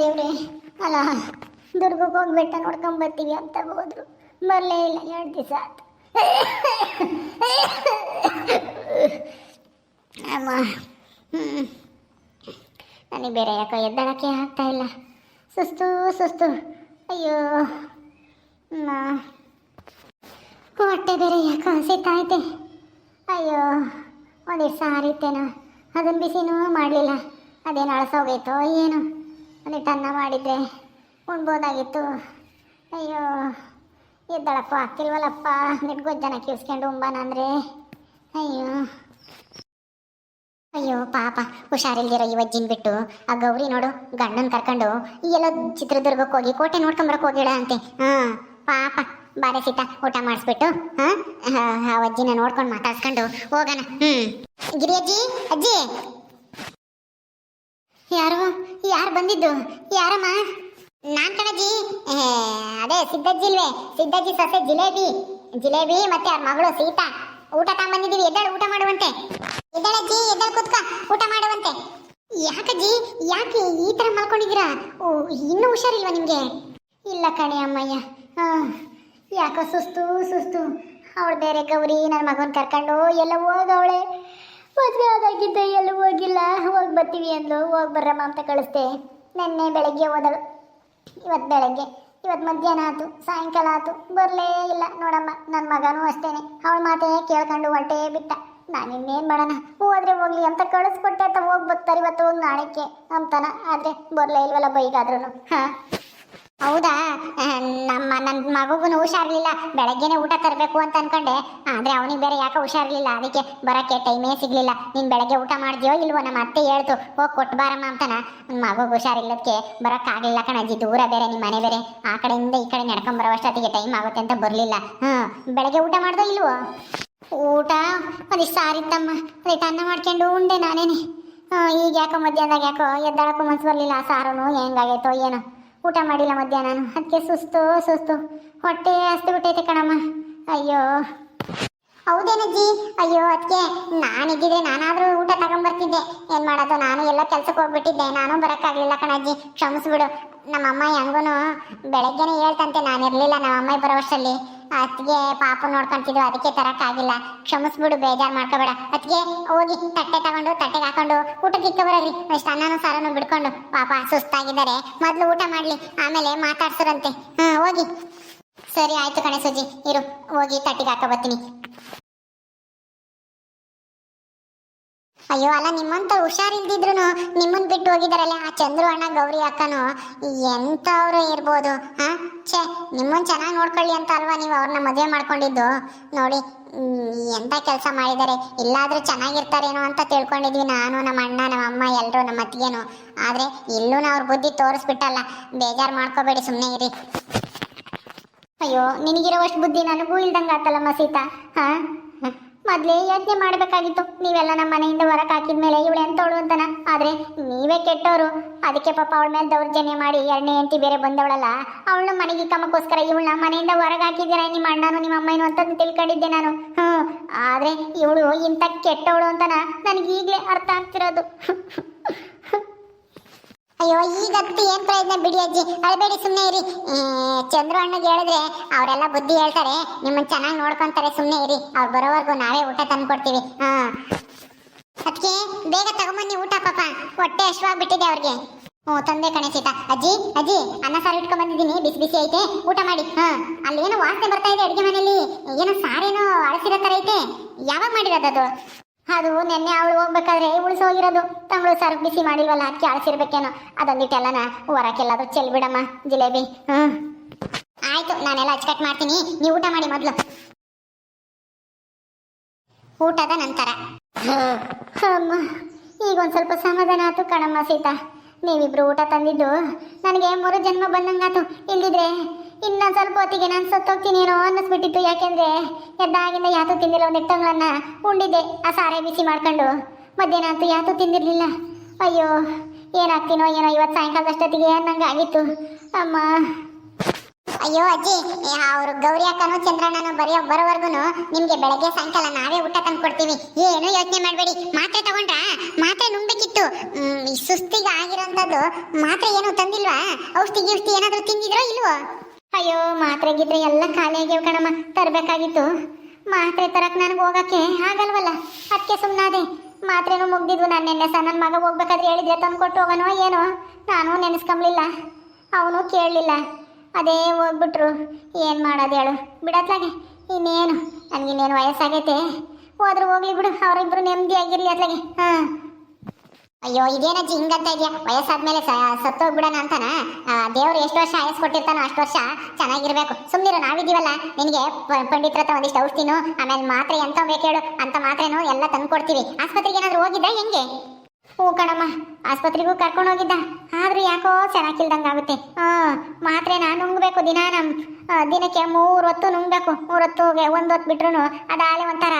ದೇವ್ರೆ ಅಲ್ಲ ದುರ್ಗಕ್ಕೆ ಹೋಗಿ ಬೆಟ್ಟ ನೋಡ್ಕೊಂಡ್ ಬರ್ತೀವಿ ಅಂತ ಹೋದ್ರು. ಬರಲೇ ಇಲ್ಲ, ಎರಡು ದಿವಸ ಆಯ್ತು. ಅಮ್ಮ ನನಗೆ ಬೇರೆ ಯಾಕೋ ಎದ್ದಾಡೋಕ್ಕೆ ಆಗ್ತಾ ಇಲ್ಲ. ಸುಸ್ತು ಸುಸ್ತು. ಅಯ್ಯೋ. ಹೊಟ್ಟೆ ಬೇರೆ ಯಾಕೋ ಐತೆ ಅಯ್ಯೋ ಒಂದಿಷ್ಟು ಸಾರಿತ್ತೇನೋ ಅದನ್ನು ಬಿಸಿನೂ ಮಾಡಲಿಲ್ಲ. ಅದೇನು ಅಳಸೋಗೈತೋ ಏನು. ಅನ್ನ ಮಾಡಿದ್ರೆ ಉಣ್ಬೋದಾಗಿತ್ತು. ಅಯ್ಯೋ, ಎದ್ದಳಪ್ಪ ಆಗ್ತಿಲ್ವಲ್ಲಪ್ಪ ಒಂದಿಟ್ಟು ಗೊಜ್ಜನ ಕಿಲ್ಸ್ಕೊಂಡು ಉಂಬಾನ ಅಂದರೆ. ಅಯ್ಯೋ. ಅಯ್ಯೋ, ಪಾಪ, ಹುಷಾರಿಲ್ದಿರೋ ಈ ವಜ್ಜಿನ ಬಿಟ್ಟು. ಆ ಗೌರಿ ನೋಡು, ಗಂಡನ ಕರ್ಕೊಂಡು ಎಲ್ಲ ಚಿತ್ರದುರ್ಗಕ್ಕೆ ಹೋಗಿ ಕೋಟೆ ನೋಡ್ಕೊಂಬರಕ್ ಹೋಗಿಡ ಅಂತೆ. ಹಾಂ, ಪಾಪ, ಬಾರೆ ಸೀತ ಊಟ ಮಾಡಿಸ್ಬಿಟ್ಟು, ಹಾಂ, ಆ ಅಜ್ಜಿನ ನೋಡ್ಕೊಂಡು ಮಾತಾಡ್ಸ್ಕೊಂಡು ಹೋಗೋಣ. ಹ್ಞೂ ಗಿರಿ ಅಜ್ಜಿ ಯಾರು ಬಂದಿದ್ದು? ಯಾರಮ್ಮ? ನಾನ್ ಕಣಜಿ ಅದೇ ಸಿದ್ದಜ್ಜಿ ಇಲ್ವೇ? ಸಿದ್ದಜ್ಜಿ ಸೊಸೆ ಜಿಲೇಬಿ. ಜಿಲೇಬಿ ಮತ್ತೆ ಅವ್ರ ಮಗಳು ಸೀತಾ. ಊಟ ತಗೊಂಬಂದಿದ್ದೀವಿ ಎದ್ದಾಳು ಊಟ ಮಾಡುವಂತೆ. ಎದ್ದಾಳಜ್ಜಿ, ಎದ್ದಾಳು ಕೂತ್ಕ. ಊಟ ಮಾಡುವಂತೆ. ಯಾಕಜ್ಜಿ? ಯಾಕೆ ಈ ತರ ಮಲ್ಕೊಂಡಿದ್ದೀರಾ? ಓ, ಇನ್ನೂ ಹುಷಾರಿಲ್ವಾ ನಿಮ್ಗೆ? ಇಲ್ಲ ಕಣೆ ಅಮ್ಮಯ್ಯ. ಯಾಕೋ ಸುಸ್ತು ಸುಸ್ತು. ಅವಳು ಬೇರೆ ಗೌರಿ ನನ್ನ ಮಗನ ಕರ್ಕೊಂಡು ಎಲ್ಲ ಹೋಗವಳೆ ಮದುವೆ ಆದಾಗಿದ್ದೆ ಎಲ್ಲೂ ಹೋಗಿಲ್ಲ. ಹೋಗಿ ಬರ್ತೀವಿ ಅಂದ್ಲು. ಹೋಗಿ ಬರ್ರಮ್ಮ ಅಂತ ಕಳಿಸ್ದೆ. ನೆನ್ನೆ ಬೆಳಗ್ಗೆ ಹೋದಳು. ಇವತ್ತು ಬೆಳಗ್ಗೆ. ಇವತ್ತು ಮಧ್ಯಾಹ್ನ ಆಯ್ತು ಸಾಯಂಕಾಲ ಆಯ್ತು ಬರಲೇ ಇಲ್ಲ. ನೋಡಮ್ಮ ನನ್ನ ಮಗನೂ ಅಷ್ಟೇ ಅವಳ ಮಾತೇ ಕೇಳ್ಕೊಂಡು ಹೊಟ್ಟೆ ಬಿಟ್ಟ. ನಾನು ಇನ್ನೇನು ಮಾಡೋಣ? ಹೋದ್ರೆ ಹೋಗ್ಲಿ ಅಂತ ಕಳಿಸ್ಕೊಟ್ಟೆ ಅಂತ ಹೋಗಿ ಬರ್ತಾರೆ ಇವತ್ತು ಹೋಗಿ ನಾಳೆಕ್ಕೆ ಅಂತಾನ. ಆದರೆ ಬರಲೇ ಇಲ್ವಲ್ಲ ಬೈಗಾದ್ರೂ ಹಾಂ? ಹೌದಾ? ನಮ್ಮ ನನ್ನ ಮಗುಗೂ ಹುಷಾರ್ಲಿಲ್ಲ. ಬೆಳಗ್ಗೆನೆ ಊಟ ತರಬೇಕು ಅಂತ ಅನ್ಕೊಂಡೆ. ಆದ್ರೆ ಅವನಿಗೆ ಬೇರೆ ಯಾಕೆ ಹುಷಾರ್ಲಿಲ್ಲ. ಅದಕ್ಕೆ ಬರಕ್ಕೆ ಟೈಮೇ ಸಿಗಲಿಲ್ಲ. ನೀನು ಬೆಳಗ್ಗೆ ಊಟ ಮಾಡಿದ್ಯೋ ಇಲ್ವೋ ನಮ್ಮ ಅತ್ತೆ ಹೇಳ್ತು. ಹೋಗಿ ಕೊಟ್ಟು ಬಾರಮ್ಮ ಅಂತಾನ. ನನ್ನ ಮಗು ಹುಷಾರಿಲ್ಲದಕ್ಕೆ ಬರೋಕ್ಕಾಗಲಿಲ್ಲ ಕಣಜ್ಜಿ. ದೂರ ಬೇರೆ ನಿಮ್ಮ ಮನೆ ಬೇರೆ. ಆ ಕಡೆಯಿಂದ ಈ ಕಡೆ ನಡ್ಕೊಂಡ್ ಬರೋವಷ್ಟೊತ್ತಿಗೆ ಟೈಮ್ ಆಗುತ್ತೆ ಅಂತ ಬರಲಿಲ್ಲ. ಹ್ಞೂ ಬೆಳಗ್ಗೆ ಊಟ ಮಾಡ್ದೋ ಇಲ್ವೋ? ಊಟ? ಒಂದಿಷ್ಟು ಸಾರಿತ್ತಮ್ಮ. ಅದೇ ಅನ್ನ ಮಾಡ್ಕೊಂಡು ಉಂಡೆ ನಾನೇನೆ. ಈಗ ಯಾಕೋ ಮಧ್ಯಾಹ್ನದಾಗ ಯಾಕೋ ಎದ್ದಾಳಕ್ಕೂ ಮನ್ಸು ಬರಲಿಲ್ಲ. ಸಾರನು ಹೆಂಗಾಗೈತೋ ಏನೋ. ಊಟ ಮಾಡಿಲ್ಲ ಮಧ್ಯಾಹ್ನ ಅದಕ್ಕೆ ಸುಸ್ತು ಸುಸ್ತು. ಹೊಟ್ಟೆ ಅಷ್ಟು ಬಿಟ್ಟೈತೆ ಕಣಮ್ಮ. ಅಯ್ಯೋ. ಹೌದೇನಜ್ಜಿ ಅಯ್ಯೋ ಅದಕ್ಕೆ ನಾನಿದ್ದಿದ್ರೆ ನಾನಾದರೂ ಊಟ ತಗೊಂಬರ್ತಿದ್ದೆ. ಏನು ಮಾಡೋದು? ನಾನು ಎಲ್ಲ ಕೆಲ್ಸಕ್ಕೆ ಹೋಗ್ಬಿಟ್ಟಿದ್ದೆ. ನಾನು ಬರೋಕ್ಕಾಗಲಿಲ್ಲ ಕಣಜ್ಜಿ ಕ್ಷಮಿಸ್ಬಿಡು. ನಮ್ಮಮ್ಮ ಹೆಂಗೂ ಬೆಳಗ್ಗೆನೇ ಹೇಳ್ತಂತೆ ನಾನು ಇರಲಿಲ್ಲ ನಮ್ಮಮ್ಮ ಬರೋವಷ್ಟರಲ್ಲಿ ಅದಕ್ಕೆ ಪಾಪ ನೋಡ್ಕೊಂತಿದ್ವಿ ಅದಕ್ಕೆ ತರಕ್ಕಾಗಿಲ್ಲ. ಕ್ಷಮಿಸ್ಬಿಡು, ಬೇಜಾರು ಮಾಡ್ಕೋಬೇಡ. ಅತ್ತಿಗೆ ಹೋಗಿ ತಟ್ಟೆ ತಗೊಂಡು, ತಟ್ಟೆಗೆ ಹಾಕೊಂಡು ಊಟಕ್ಕೆ ಇಕ್ಕ ಬರಲಿ ಅಷ್ಟು ಅನ್ನನೂ ಸಾರನ್ನು ಬಿಡ್ಕೊಂಡು ಪಾಪ ಸುಸ್ತಾಗಿದ್ದಾರೆ. ಮೊದಲು ಊಟ ಮಾಡಲಿ, ಆಮೇಲೆ ಮಾತಾಡ್ಸರಂತೆ. ಹಾಂ ಹೋಗಿ. ಸರಿ, ಆಯ್ತು ಕಣೆ ಸುಜಿ. ಇರು, ಹೋಗಿ ತಟ್ಟಿಗೆ ಹಾಕೋ ಬರ್ತೀನಿ. ಅಯ್ಯೋ, ಅಲ್ಲ, ನಿಮ್ಮಂತ ಹುಷಾರಿಲ್ದಿದ್ರು ನಿಮ್ಮನ್ ಬಿಟ್ಟು ಹೋಗಿದಾರಲ್ಲ, ಆ ಚಂದ್ರು ಅಣ್ಣ, ಗೌರಿ ಅಕ್ಕನು? ಎಂತವ್ರು ಇರ್ಬೋದು, ಹಾ? ಛೇ, ನಿಮ್ಮನ್ ಚೆನ್ನಾಗಿ ನೋಡ್ಕೊಳ್ಳಿ ಅಂತ ಅಲ್ವಾ ನೀವು ಅವ್ರನ್ನ ಮದುವೆ ಮಾಡ್ಕೊಂಡಿದ್ದು? ನೋಡಿ ಎಂತ ಕೆಲಸ ಮಾಡಿದ್ದಾರೆ ಇಲ್ಲಾದ್ರೂ ಚೆನ್ನಾಗಿರ್ತಾರೇನೋ ಅಂತ ತಿಳ್ಕೊಂಡಿದ್ವಿ ನಾನು, ನಮ್ಮ ಅಣ್ಣ, ನಮ್ಮ ಅಮ್ಮ ಎಲ್ಲರೂ ನಮ್ಮ ಅತ್ತಿಗೆನು. ಆದ್ರೆ, ಇಲ್ಲೂ ಅವ್ರ ಬುದ್ಧಿ ತೋರಿಸ್ಬಿಟ್ಟಲ್ಲ, ಬೇಜಾರು ಮಾಡ್ಕೋಬೇಡಿ ಸುಮ್ಮನೆ ಇರಿ. ಅಯ್ಯೋ, ನಿನಗಿರೋವಷ್ಟು ಬುದ್ಧಿ ನನಗೂ ಇಲ್ದಂಗೆ ಆತಲ್ಲಮ್ಮ ಸೀತಾ, ಹಾ? ಮೊದಲೇ ಯೋಚನೆ ಮಾಡಬೇಕಾಗಿತ್ತು. ನೀವೆಲ್ಲ ನಮ್ಮ ಮನೆಯಿಂದ ಹೊರಗೆ ಹಾಕಿದ್ಮೇಲೆ ಇವಳು ಎಂತವಳು ಅಂತನ ಆದ್ರೆ ನೀವೇ ಕೆಟ್ಟವರು. ಅದಕ್ಕೆ ಪಾಪ ಅವಳ ಮೇಲೆ ದೌರ್ಜನ್ಯ ಮಾಡಿ ಎರಡನೇ ಹೆಂಡತಿ ಬೇರೆ ಬಂದವಳಲ್ಲ. ಅವಳು ಮನೆಗೆ ಕಮ್ಮಕ್ಕೋಸ್ಕರ ಇವಳನ್ನ ಮನೆಯಿಂದ ಹೊರಗೆ ಹಾಕಿದ್ದೀರಾ? ನಿಮ್ಮ ಅಣ್ಣನು ನಿಮ್ಮ ಅಮ್ಮನೂ ಅಂತ ತಿಳ್ಕೊಂಡಿದ್ದೆ ನಾನು. ಹ್ಞೂ ಆದ್ರೆ ಇವಳು ಇಂಥ ಕೆಟ್ಟವಳು ಅಂತನ ನನಗೆ ಈಗಲೇ ಅರ್ಥ ಆಗ್ತಿರೋದು. ಅಯ್ಯೋ ಈಗಂತೂ ಏನ್ ಪ್ರಯತ್ನ ಬಿಡಿ ಅಜ್ಜಿ? ಅಳಬೇಡಿ ಸುಮ್ಮನೆ ಇರಿ. ಚಂದ್ರು ಅಣ್ಣಗೆ ಹೇಳಿದ್ರೆ ಅವರೆಲ್ಲ ಬುದ್ಧಿ ಹೇಳ್ತಾರೆ. ನಿಮ್ಮನ್ನ ಚೆನ್ನಾಗಿ ನೋಡ್ಕೊಂತಾರೆ ಸುಮ್ಮನೆ ಇರಿ. ಅವ್ರು ಬರೋವರೆಗೂ ನಾವೇ ಊಟ ತಂದು ಕೊಡ್ತೀವಿ. ಹಾ. ಅದಕ್ಕೆ ಬೇಗ ತಗೊಂಬನ್ನಿ ಊಟ, ಪಾಪ. ಹೊಟ್ಟೆ ಹಶ್ವಾಗ್ಬಿಟ್ಟಿದೆ ಅವ್ರಿಗೆ. ಹ್ಞೂ, ತಂದೆ ಕಣೆ ಸೀತಾ. ಅಜ್ಜಿ ಅಜ್ಜಿ, ಅನ್ನ ಸಾರು ಇಟ್ಕೊಂಡ್ ಬಂದಿದ್ದೀನಿ. ಬಿಸಿ ಬಿಸಿ ಐತೆ. ಊಟ ಮಾಡಿ. ಹಾ. ಅಲ್ಲೇನೋ ವಾಸನೆ ಬರ್ತಾ ಇದೆ ಅಡುಗೆ ಮನೆಯಲ್ಲಿ ಏನೋ ಸಾರೇನೋ ಅಳಸಿರೋ ಥರ ಐತೆ. ಯಾವಾಗ ಮಾಡಿರೋದದು ಅದು? ನೆನ್ನೆ ಅವಳು ಹೋಗ್ಬೇಕಾದ್ರೆ ಉಳಿಸೋಗಿರೋದು ತಂಗಳು ಸಾರು ಬಿಸಿ ಮಾಡಿಲ್ವಲ್ಲ ಅದಕ್ಕೆ ಅಳಸಿರ್ಬೇಕೇನೋ ಅದೊಂದಿಟ್ಟೆಲ್ಲನ ಹೊರಕ್ಕೆಲ್ಲಾದ್ರೂ ಚೆಲ್ಬಿಡಮ್ಮ ಜಿಲೇಬಿ. ಹ್ಞೂ ಆಯಿತು, ನಾನೆಲ್ಲ ಅಚ್ಚಕಟ್ ಮಾಡ್ತೀನಿ. ನೀವು ಊಟ ಮಾಡಿ ಮೊದಲು. ಊಟದ ನಂತರ. ಈಗ ಒಂದು ಸ್ವಲ್ಪ ಸಮಾಧಾನ ಆಯ್ತು ಕಣಮ್ಮ ಸೀತಾ. ನೀವಿಬ್ರು ಊಟ ತಂದಿದ್ದು, ನನಗೆ ಮೂರು ಜನ್ಮ ಬಂದಂಗಾತು ಇಲ್ದಿದ್ರೆ ಇನ್ನೊಂದು ಸ್ವಲ್ಪ ಹೊತ್ತಿಗೆ ನಾನು ಸತ್ತೋಗ್ತೀನೇನೋ ಅನ್ನಿಸ್ಬಿಟ್ಟಿತ್ತು. ಯಾಕೆಂದ್ರೆ ಎದ್ದಾಗಿಂದ ಯಾತು ತಿಂದಿಲ್ಲ ಒಂದು ಉಂಡಿದ್ದೆ, ಆ ಸಾರೆ ಬಿಸಿ ಮಾಡ್ಕೊಂಡು. ಮಧ್ಯಾಹ್ನ ಅಂತೂ ಯಾತು ತಿಂದಿರ್ಲಿಲ್ಲ. ಅಯ್ಯೋ, ಏನಾಗ್ತೀನೋ ಏನೋ ಇವತ್ತು ಸಾಯಂಕಾಲದಷ್ಟೊತ್ತಿಗೆ ಅನ್ನಂಗೆ ಆಗಿತ್ತು ಅಮ್ಮ. ಅಯ್ಯೋ ಅಜ್ಜಿ ಅವರು ಗೌರಿ ಅಕ್ಕನು ಚಂದ್ರಣ್ಣನು ಬರೆಯೋ ಬರೋವರೆಗೂ ನಿಮ್ಗೆ ಬೆಳಗ್ಗೆ ಸಾಯಂಕಾಲ ನಾವೇ ಊಟ ತಂದು ಕೊಡ್ತೀವಿ. ಏನು ಯೋಚನೆ ಮಾಡಬೇಡಿ. ಮಾತ್ರೆ ತಗೊಂಡ್ರಾ? ಮಾತ್ರೆ ನುಂಗ್ಬೇಕಿತ್ತು. ಸುಸ್ತಿಗೆ ಆಗಿರೋಂಥದ್ದು ಮಾತ್ರೆ ಏನು ತಂದಿಲ್ವಾ? ಔಷಧಿ ಗಿಷ್ಟಿ ಏನಾದರೂ ತಿಂದಿದ್ರೋ ಇಲ್ವೋ? ಅಯ್ಯೋ, ಮಾತ್ರೆ ಗಿದ್ರೆ ಎಲ್ಲ ಖಾಲಿ ಆಗ್ಯಾವ ಕಣಮ್ಮ. ತರಬೇಕಾಗಿತ್ತು. ಮಾತ್ರೆ ತರಕ್ ನನಗೆ ಹೋಗಕ್ಕೆ ಆಗಲ್ವಲ್ಲ? ಅದಕ್ಕೆ ಸುಮ್ಮನಾದೆ ಮಾತ್ರೆನೂ ಮುಗ್ದಿದ್ವು. ನಾನು ನೆನ್ನೆ ಸಹ ನನ್ನ ಮಗ ಹೋಗ್ಬೇಕಾದ್ರೆ ಹೇಳಿದ್ರೆ ತಂದು ಕೊಟ್ಟು ಹೋಗೋನೋ ಏನೋ? ನಾನು ನೆನೆಸ್ಕೊಂಬ್ಲಿಲ್ಲ ಅವನು ಕೇಳಲಿಲ್ಲ. ಅದೇ ಹೋಗ್ಬಿಟ್ರು. ಏನು ಮಾಡೋದು ಹೇಳು? ಬಿಡತ್ಲಾಗೆ. ಇನ್ನೇನು? ನನಗಿನ್ನೇನು ವಯಸ್ಸಾಗೈತೆ? ಹೋದ್ರೆ ಹೋಗ್ಲಿ ಬಿಡು. ಅವರಿಬ್ರು ನೆಮ್ಮದಿಯಾಗಿರ್ಲಿ ಅತ್ಲಾಗೆ ಹಾಂ. ಅಯ್ಯೋ, ಇದೇನಜ್ಜಿ ಹಿಂಗಂತ ಇದೆಯಾ? ವಯಸ್ಸಾದ್ಮೇಲೆ ಸತ್ತೋಗ್ಬಿಡೋಣ ಅಂತಾನ? ದೇವ್ರು ಎಷ್ಟು ವರ್ಷ ಆಯಸ್ ಕೊಟ್ಟಿರ್ತಾನೋ ಅಷ್ಟು ವರ್ಷ ಚೆನ್ನಾಗಿರ್ಬೇಕು. ಸುಮ್ಮನಿರು ನಾವಿದ್ದೀವಲ್ಲ, ನಿನಗೆ ಪಂಡಿತ್ರ ಹತ್ರ ಒಂದಿಷ್ಟು ಔಷಧಿನೂ, ಆಮೇಲೆ ಮಾತ್ರೆ ಎಂತ ಬೇಕೇಳು ಅಂತ ಮಾತ್ರೆನೂ ಎಲ್ಲ ತಂದು ಕೊಡ್ತೀವಿ ಆಸ್ಪತ್ರೆಗೆ ಏನಾದ್ರು ಹೋಗಿದ್ದ ಹೆಂಗೆ? ಹ್ಞೂ ಕಣಮ್ಮ, ಆಸ್ಪತ್ರೆಗೂ ಕರ್ಕೊಂಡು ಹೋಗಿದ್ದ. ಆದ್ರೂ ಯಾಕೋ ಚೆನ್ನಾಗಿಲ್ದಂಗೆ ಆಗುತ್ತೆ. ಹಾಂ ಮಾತ್ರೆನ ನುಂಗಬೇಕು ದಿನ ನಮ್ಮ ದಿನಕ್ಕೆ ಮೂರು ಹೊತ್ತು ನುಂಗಬೇಕು. ಮೂರು ಹೊತ್ತು ಒಂದು ಹೊತ್ತು ಬಿಟ್ರು ಅದಾಲೆ ಒಂಥರ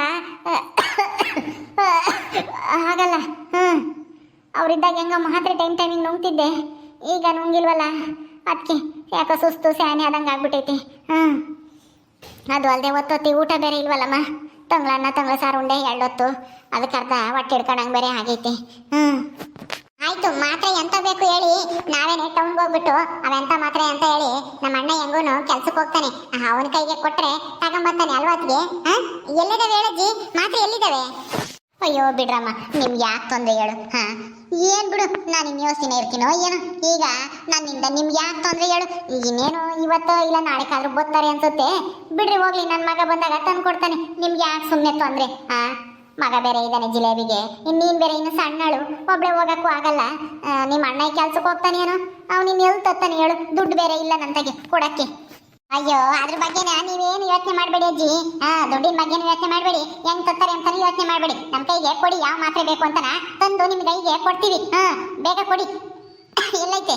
ಆಗಲ್ಲ ಹ್ಞೂ ಅವರಿದ್ದಾಗ ಹೆಂಗ ಮಾತ್ರ ಟೈಮ್ ಟೈಮಿಂಗ್ ನುಂಗ್ತಿದ್ದೆ. ಈಗ ನುಂಗಿಲ್ವಲ್ಲ? ಅದಕ್ಕೆ ಯಾಕೋ ಸುಸ್ತು, ಸ್ಯಾನೆ ಆದಂಗೆ ಆಗ್ಬಿಟ್ಟೈತಿ ಹ್ಞೂ ಅದು ಅಲ್ಲದೆ ಒತ್ತೊತ್ತಿ ಊಟ ಬೇರೆ ಇಲ್ವಲ್ಲಮ್ಮ? ತಂಗ್ಳನ್ನ ತಂಗ್ಳ ಸಾರು, ಉಂಡೆ ಎರಡೊತ್ತು. ಅದಕ್ಕೆ ಅರ್ಧ ಹೊಟ್ಟೆ ಹಿಡ್ಕೊಂಡಂಗೆ ಬೇರೆ ಆಗೈತಿ. ಹ್ಞೂ ಆಯಿತು, ಮಾತ್ರೆ ಎಂತ ಬೇಕು ಹೇಳಿ. ನಾವೇನೆ ಟೌನ್ಗೆ ಹೋಗ್ಬಿಟ್ಟು ಅವೆಂತ ಮಾತ್ರೆ ಅಂತ ಹೇಳಿ ನಮ್ಮ ಅಣ್ಣ ಹೆಂಗೂನು ಕೆಲ್ಸಕ್ಕೆ ಹೋಗ್ತಾನೆ. ಅವನ ಕೈಗೆ ಕೊಟ್ಟರೆ ತಗೊಂಬರ್ತಾನೆ ಅಲ್ವಾತ್ಗೆ ಎಲ್ಲಿದಾವೆ ಹೇಳಜ್ಜಿ? ಮಾತ್ರೆ ಎಲ್ಲಿದ್ದಾವೆ ಅಯ್ಯೋ, ಬಿಡ್ರಮ್ಮ, ನಿಮ್ಗೆ ಯಾಕೆ ತೊಂದರೆ ಹೇಳು? ಹಾ? ಏನ್ ಬಿಡು ನಾನು ಇನ್ನು ಯೋಚನೆ ಇರ್ತೀನೋ ಏನೋ. ಈಗ ನನ್ನಿಂದ ನಿಮ್ಗೆ ಯಾಕೆ ತೊಂದರೆ ಹೇಳು? ಇನ್ನೇನು ಇವತ್ತು ಇಲ್ಲ ನಾಳೆ ಕಾದ್ರೂ ಬರ್ತಾರೆ ಅನ್ಸುತ್ತೆ. ಬಿಡ್ರಿ ಹೋಗ್ಲಿ ನನ್ನ ಮಗ ಬಂದಾಗ ತಂದು ಕೊಡ್ತಾನೆ. ನಿಮ್ಗೆ ಯಾಕೆ ಸುಮ್ಮನೆ ತೊಂದರೆ? ಹಾ ಮಗ ಬೇರೆ ಇದ್ದಾನೆ ಜಿಲೇಬಿಗೆ. ಇನ್ನೀನ್ ಬೇರೆ ಇನ್ನು ಸಣ್ಣಳು. ಒಬ್ಳೆ ಹೋಗಕ್ಕೂ ಆಗಲ್ಲ. ಆ, ನಿಮ್ಮ ಅಣ್ಣ ಕೆಲ್ಸಕ್ಕೆ ಅವ್ನು ಇನ್ನು ಎಲ್ಲಿ ತತ್ತಾನೆ ಹೇಳು. ದುಡ್ಡು ಬೇರೆ ಇಲ್ಲ ನಂತಾಗೆ ಕೊಡಕ್ಕೆ. ಅಯ್ಯೋ, ಅದ್ರ ಬಗ್ಗೆನ ನೀವೇನು ಯೋಚನೆ ಮಾಡಬೇಡಿ ಅಜ್ಜಿ? ಹಾ, ದುಡ್ಡಿನ ಬಗ್ಗೆನೂ ಯೋಚನೆ ಮಾಡಬೇಡಿ. ಹೆಂಗ್ ತತ್ತಾರೆ ಅಂತಾನು ಯೋಚನೆ ಮಾಡಬೇಡಿ. ನಮ್ಮ ಕೈಗೆ ಕೊಡಿ, ಯಾವ ಮಾತ್ರೆ ಬೇಕು ಅಂತನ ತಂದು ನಿಮ್ಮ ಕೈಗೆ ಕೊಡ್ತೀವಿ. ಹಾ, ಬೇಗ ಕೊಡಿ. ಎಲ್ಲೈತೆ?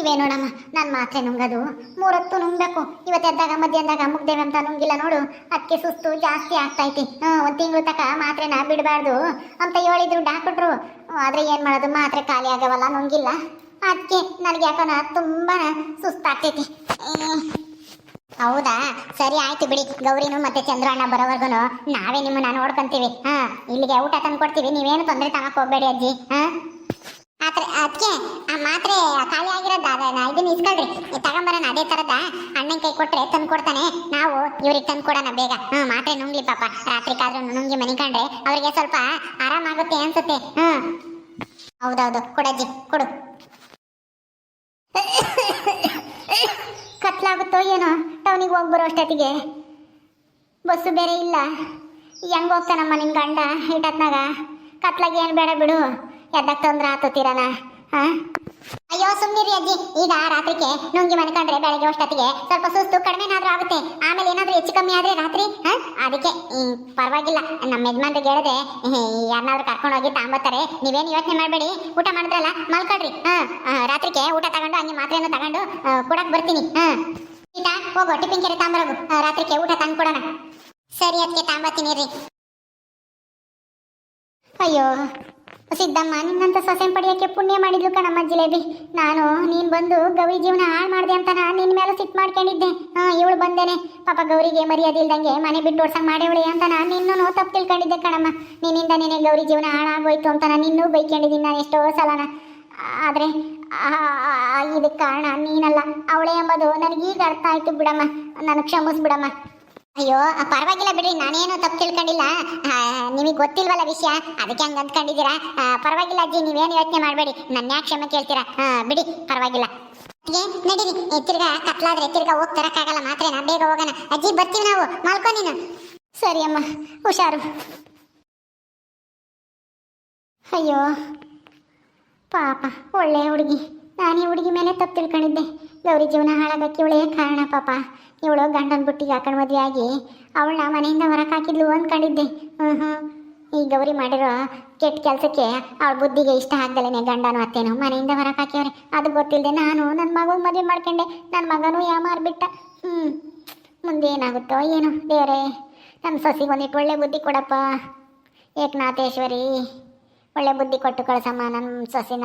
ಇವೇ ನೋಡಮ್ಮ ನನ್ನ ಮಾತ್ರೆ ನುಂಗದು. ಮೂರೊತ್ತು ನುಂಗಬೇಕು. ಇವತ್ತು ಎದ್ದಾಗ, ಮಧ್ಯಾಹ್ನದಾಗ ಮುಗ್ದೇವೆ ಅಂತ ನುಂಗಿಲ್ಲ ನೋಡು. ಅದಕ್ಕೆ ಸುಸ್ತು ಜಾಸ್ತಿ ಆಗ್ತೈತಿ. ಹ್ಞೂ ಒಂದು ತಿಂಗಳು ತಕ ಮಾತ್ರೆನ ಬಿಡಬಾರ್ದು. ಅಂತ ಹೇಳಿದ್ರು ಡಾಕ್ಟ್ರು ಆದರೆ ಏನು ಮಾಡೋದು? ಮಾತ್ರೆ ಖಾಲಿ ಆಗವಲ್ಲ, ನುಂಗಿಲ್ಲ. ಅದಕ್ಕೆ ನನಗೆ ಯಾಕನ ತುಂಬಾ ಸುಸ್ತಾಗ್ತೈತಿ. ಹೌದಾ? ಸರಿ ಆಯ್ತು ಬಿಡಿ. ಗೌರಿನು ಮತ್ತೆ ಚಂದ್ರಣ್ಣ ಬರೋವರೆಗೂ ನಾವೇ ನಿಮ್ಮನ್ನ ನೋಡ್ಕೊಂತೀವಿ. ಹಾ, ಇಲ್ಲಿಗೆ ಊಟ ತಂದು ಕೊಡ್ತೀವಿ. ನೀವೇನು ತೊಂದರೆ ತಗೋಕ್ ಹೋಗ್ಬೇಡಿ ಅಜ್ಜಿ, ಹಾ? ಅದಕ್ಕೆ ಆ ಮಾತ್ರೆ ಖಾಲಿ ಆಗಿರೋದ ಅದನ್ನ ಇದನ್ನ ಇಸ್ಕೊಳ್ರಿ. ತಗೊಂಬರೋಣ ಅದೇ ತರದ ಅಣ್ಣನ ಕೈ ಕೊಟ್ರೆ ತಂದು ಕೊಡ್ತಾನೆ. ನಾವು ಇವ್ರಿಗೆ ತಂದು ಕೊಡೋಣ ಬೇಗ. ಹ್ಮ್ ಮಾತ್ರೆ ನುಂಗ್ಲಿ ಪಾಪ. ರಾತ್ರಿ ಕಾದ್ರೂ ನುಂಗಿ ಕಂಡ್ರೆ ಅವ್ರಿಗೆ ಸ್ವಲ್ಪ ಆರಾಮಾಗುತ್ತೆ ಅನ್ಸುತ್ತೆ. ಹ್ಮ್ ಹೌದೌದು ಕೊಡಜ್ಜಿ ಕೊಡು. ಕತ್ಲಾಗುತ್ತೋ ಏನೋ? ಟೌನಿಗೆ ಹೋಗಿ ಬರೋ ಅಷ್ಟೊತ್ತಿಗೆ. ಬಸ್ಸು ಬೇರೆ ಇಲ್ಲ. ಹೆಂಗೆ ಹೋಗ್ತಾನಮ್ಮ ನಿಮ್ಮ ಗಂಡ ಹಿಟತ್ನಾಗ ಕತ್ಲಾಗ ಏನು ಬೇಡ ಬಿಡು. ಎದ್ದಾಗ ತೊಂದ್ರೆ ಆತುತ್ತೀರನ ಹಾ ಅಯ್ಯೋ ಸುಮ್ಮನಿರಿ ಅಜ್ಜಿ. ಈಗ ರಾತ್ರಿಗೆ ನುಂಗಿ ಮನ್ಕೊಂಡ್ರೆ ಬೆಳಗ್ಗೆ ಅಷ್ಟೊತ್ತಿಗೆ ಸ್ವಲ್ಪ ಸುಸ್ತು ಕಡಿಮೆನಾದ್ರೂ ಆಗುತ್ತೆ. ಆಮೇಲೆ ಏನಾದ್ರೂ ಹೆಚ್ಚು ಕಮ್ಮಿ ಆದ್ರೆ ರಾತ್ರಿ ಅದಕ್ಕೆ ಪರವಾಗಿಲ್ಲ. ನಮ್ಮ ಯಜಮಾನ್ರಿಗೆ ಹೇಳಿದೆ ಯಾರನ್ನಾದ್ರೂ ಕರ್ಕೊಂಡು ಹೋಗಿ ತಾಂಬತ್ತಾರೆ. ನೀವೇನು ಯೋಚನೆ ಮಾಡಬೇಡಿ. ಊಟ ಮಾಡಿದ್ರಲ್ಲ, ಮಲ್ಕೊಳ್ರಿ. ಹಾ ರಾತ್ರಿಗೆ ಊಟ ತಗೊಂಡು, ಹಂಗೆ ಮಾತ್ರೆಯನ್ನು ತಗೊಂಡು ಕೊಡಕ್ ಬರ್ತೀನಿ. ಹಾ. ಈಗ ಹೋಗೋ, ಟಿಫಿನ್ ಕೆರೆ ತಾಂಬರೋಗು. ರಾತ್ರಿಗೆ ಊಟ ತಂದು ಕೊಡೋಣ. ಸರಿ ಅದಕ್ಕೆ ತಾಂಬತ್ತೀನಿ ರೀ ಅಯ್ಯೋ. ಸಿದ್ದಮ್ಮ, ನಿನ್ನಂತ ಸೊಸೆ ಪಡೆಯೋಕ್ಕೆ ಪುಣ್ಯ ಮಾಡಿದ್ಲು ಕಣಮ್ಮ ಜಿಲೇಬಿ. ನಾನು, ನೀನು ಬಂದು ಗೌರಿ ಜೀವನ ಹಾಳು ಮಾಡಿದೆ ಅಂತ ನಾನು ನಿನ್ನ ಮೇಲೆ ಸಿಟ್ಟು ಮಾಡ್ಕೊಂಡಿದ್ದೆ. ಹಾಂ, ಇವಳು ಬಂದೇನೆ. ಪಾಪ ಗೌರಿಗೆ ಮರ್ಯಾದೆ ಇಲ್ದಂಗೆ ಮನೆ ಬಿಟ್ಟು ಓಡ್ಸಂಗೆ ಮಾಡೇವಳೆ ಅಂತ ನಾನು ನಿನ್ನೂ ತಪ್ಪು ತಿಳ್ಕೊಂಡಿದ್ದೆ ಕಣಮ್ಮ. ನಿನ್ನಿಂದ ನಿನ್ನೆ ಗೌರಿ ಜೀವನ ಹಾಳಾಗೋಯ್ತು ಅಂತ ನಾನು ಇನ್ನೂ ಬೈಕೊಂಡಿದ್ದೀನಿ ನಾನು ಎಷ್ಟೋ ಸಲನ. ಆದರೆ ಇದಕ್ಕೆ ಕಾರಣ ನೀನಲ್ಲ. ಅವಳೇ ಎಂಬುದು ನನಗೀಗ ಅರ್ಥ ಆಯ್ತು ಬಿಡಮ್ಮ. ನಾನು ಕ್ಷಮಿಸ್ಬಿಡಮ್ಮ. ಅಯ್ಯೋ, ಪರವಾಗಿಲ್ಲ ಬಿಡ್ರಿ, ನಾನೇನು ತಪ್ಪು ತಿಳ್ಕೊಂಡಿಲ್ಲ. ನಿಮಗೆ ಗೊತ್ತಿಲ್ವಲ್ಲ ವಿಷಯ? ಅದಕ್ಕೆ ಹಂಗೆ ಅಂದ್ಕೊಂಡಿದ್ದೀರಾ? ಪರವಾಗಿಲ್ಲ ಅಜ್ಜಿ, ನೀವೇನು ಯೋಚನೆ ಮಾಡಬೇಡಿ. ನನ್ನ ಯಾಕೆ ಕ್ಷಮೆ ಕೇಳ್ತೀರಾ? ಬಿಡಿ, ಪರವಾಗಿಲ್ಲ. ನಡೀರಿ. ತಿರ್ಗಾ, ಕತ್ಲಾದ್ರೆ ತಿರ್ಗಾ ಹೋಗಿ ಮಾತ್ರ ನಾ ಬೇಗ ಹೋಗೋಣ. ಅಜ್ಜಿ, ಬರ್ತೀವಿ ನಾವು. ಮಲ್ಕೊ ನೀನು. ಸರಿ ಅಮ್ಮ, ಹುಷಾರು. ಅಯ್ಯೋ, ಪಾಪ, ಒಳ್ಳೆ ಹುಡುಗಿ. ನಾನು ಹುಡುಗಿ ಮೇಲೆ ತಪ್ಪು ತಿಳ್ಕೊಂಡಿದ್ದೆ. ಗೌರಿ ಜೀವನ ಹಾಳಾಗಕ್ಕೆ ಇವಳೇ ಕಾರಣ ಪಾಪ. ಇವಳು ಗಂಡನ ಬುಟ್ಟಿಗೆ ಹಾಕೊಂಡು ಮದುವೆ ಆಗಿ? ಅವಳನ್ನ ಮನೆಯಿಂದ ಹೊರಕ್ಕೆ ಹಾಕಿದ್ಲು ಅಂದ್ಕೊಂಡಿದ್ದೆ. ಹ್ಞೂ ಹ್ಞೂ ಈ ಗೌರಿ ಮಾಡಿರೋ ಕೆಟ್ಟ ಕೆಲಸಕ್ಕೆ ಅವಳ ಬುದ್ಧಿಗೆ ಇಷ್ಟ ಆಗ್ದಲೇನೆ ಗಂಡನು ಅತ್ತೇನು? ಮನೆಯಿಂದ ಹೊರಗೆ ಹಾಕ್ಯವ್ರೆ. ಅದು ಗೊತ್ತಿಲ್ಲದೆ ನಾನು ನನ್ನ ಮಗನ ಮದುವೆ ಮಾಡ್ಕೊಂಡೆ. ನನ್ನ ಮಗನೂ ಯಾಮಾರ್ಬಿಟ್ಟ ಹ್ಞೂ ಮುಂದೆ ಏನಾಗುತ್ತೋ ಏನು ದೇವರೇ. ನಮ್ಮ ಸೊಸಿಗೆ ಒಂದಿಟ್ಟು ಒಳ್ಳೆ ಬುದ್ಧಿ ಕೊಡಪ್ಪ. ಏಕನಾಥೇಶ್ವರಿ. ಒಳ್ಳೆ ಬುದ್ಧಿ ಕೊಟ್ಟು ಕಳ್ಸಮ್ಮ ನನ್ನ ಸೊಸಿನ.